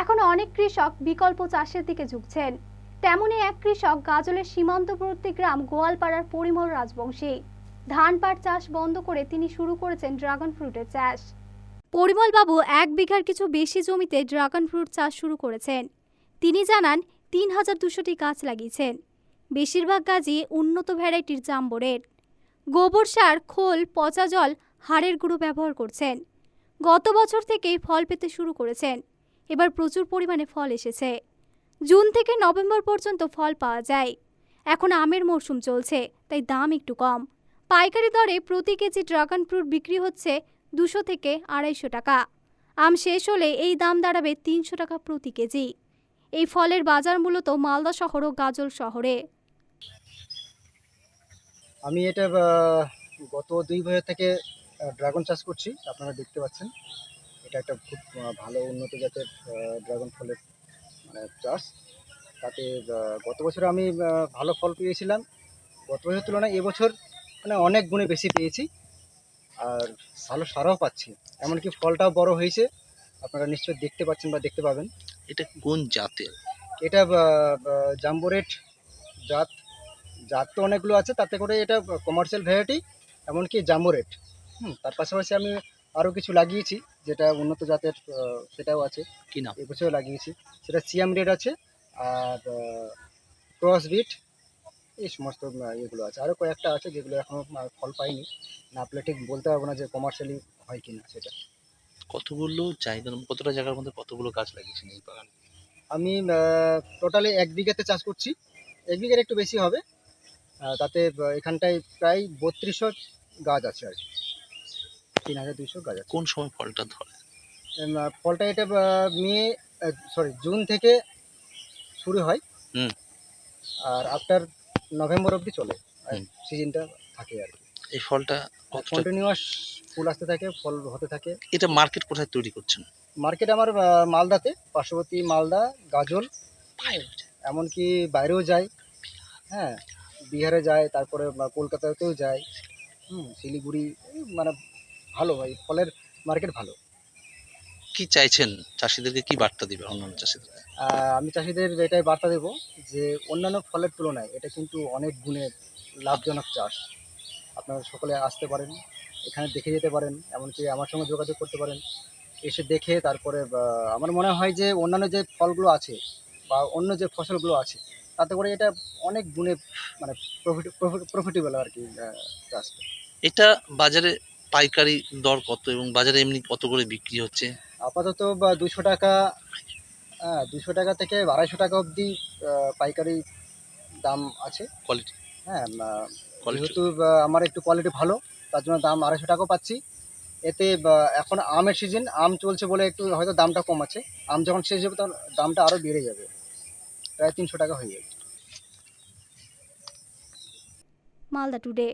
এখন অনেক কৃষক বিকল্প চাষের দিকে ঝুঁকছেন। তেমনি এক কৃষক গাজলের সীমান্তবর্তী গ্রাম গোয়ালপাড়ার পরিমল রাজবংশী। ধান পাট চাষ বন্ধ করে তিনি শুরু করেছেন ড্রাগন ফ্রুটের চাষ। পরিমল বাবু এক বিঘার কিছু বেশি জমিতে ড্রাগন ফ্রুট চাষ শুরু করেছেন। তিনি জানান, তিন হাজার দুশোটি গাছ লাগিয়েছেন। বেশিরভাগ গাছই উন্নত ভ্যারাইটির জাম্বরের। গোবর সার, খোল, পচা জল, হাড়ের গুঁড়ো ব্যবহার করছেন। গত বছর থেকেই ফল পেতে শুরু করেছেন। এবার প্রচুর পরিমাণে ফল এসেছে। জুন থেকে নভেম্বর পর্যন্ত ফল পাওয়া যায়। এখন আমের মরশুম চলছে, তাই দাম একটু কম। পাইকারি দরে প্রতি কেজি ড্রাগন ফ্রুট বিক্রি হচ্ছে দুশো থেকে আড়াইশো টাকা। আম শেষ হলে এই দাম দাঁড়াবে তিনশো টাকা প্রতি কেজি। এই ফলের বাজার মূলত মালদা শহর ও গাজল শহরে। আমি এটা গত দুই বছর থেকে ড্রাগন চাষ করছি, আপনারা দেখতে পাচ্ছেন। এটা একটা খুব ভালো উন্নত জাতের ড্রাগন ফলের মানে চাষ। তাতে গত বছর আমি ভালো ফল পেয়েছিলাম। গত বছরের তুলনায় এবছর মানে অনেক গুণে বেশি পেয়েছি। আর ভালো সারাও পাচ্ছি। এমনকি ফলটাও বড় হয়েছে। আপনারা নিশ্চয়ই দেখতে পাচ্ছেন বা দেখতে পাবেন। এটা কোন জাতের? এটা জাম্বোরেট জাত। জাত তো অনেকগুলো আছে তাতে করে এটা কমার্শিয়াল ভ্যারাইটি এমনকি জাম্বোরেট হুম তার পাশাপাশি আমি আরও কিছু লাগিয়েছি যেটা উন্নত জাতের সেটাও আছে। কি নাম? এবছরও লাগিয়েছি। সেটা সিয়াম রেড আছে আর ক্রস বিট এই সমস্ত ইয়েগুলো আছে। আরও কয়েকটা আছে যেগুলো এখনও ফল পাইনি। না আপনি ঠিক বলতে পারব না যে কমার্শিয়ালি হয় কিনা সেটা। কতগুলো জায়গার কতটা জায়গার মধ্যে কতগুলো গাছ লাগিয়েছেন এই বাগানে? আমি টোটালি এক বিঘাতে চাষ করছি। এক বিঘার একটু বেশি হবে। তাতে এখানটায় প্রায় বত্রিশশো গাছ আছে আর কি। তিন হাজার দুইশো গাছ আছে কোন সময় ফলটা ধরে? ফলটা এটা মে সরি জুন থেকে শুরু হয়। আর আফটার নভেম্বর অবধি চলে। সিজনটা থাকে আর কি। এই ফলটা কন্টিনিউয়াস ফুল আসতে থাকে ফল হতে থাকে। এটা মার্কেট কোথায় তৈরি করছেন? মার্কেট আমার মালদাতে পার্শ্ববর্তী মালদা গাজল। এমনকি বাইরেও যায়। হ্যাঁ বিহারে যায় তারপরে কলকাতাতেও যায়। হুম শিলিগুড়ি মানে ভালো ভাই ফলের মার্কেট ভালো। কি চাইছেন? চাষিদেরকে কি বার্তা দিবে অন্যান্য চাষিদের? আমি চাষিদের এটাই বার্তা দেবো যে অন্যান্য ফলের তুলনায় এটা কিন্তু অনেক গুণে লাভজনক চাষ। আপনারা সকলে আসতে পারেন এখানে দেখে যেতে পারেন এমনকি আমার সঙ্গে যোগাযোগ করতে পারেন। এসে দেখে তারপরে আমার মনে হয় যে অন্যান্য যে ফলগুলো আছে বা অন্য যে ফসলগুলো আছে তাতে করে এটা অনেক গুণে মানে প্রফিট প্রফিটেবল আর কি চাষটা এটা বাজারে পাইকারি দর কত এবং বাজারে এমনি কত করে বিক্রি হচ্ছে? আপাতত বা দুশো টাকা হ্যাঁ দুশো টাকা থেকে আড়াইশো টাকা অবধি পাইকারি দাম আছে। কোয়ালিটি হ্যাঁ কোয়ালিটি যেহেতু আমার একটু কোয়ালিটি ভালো তার জন্য দাম আড়াইশো টাকাও পাচ্ছি। এতে এখন আমের সিজন আম চলছে বলে একটু হয়তো দামটা কম আছে। আম যখন শেষ হবে তখন দামটা আরও বেড়ে যাবে। প্রায় তিনশো টাকা হয়ে যাবে। মালদা টুডে।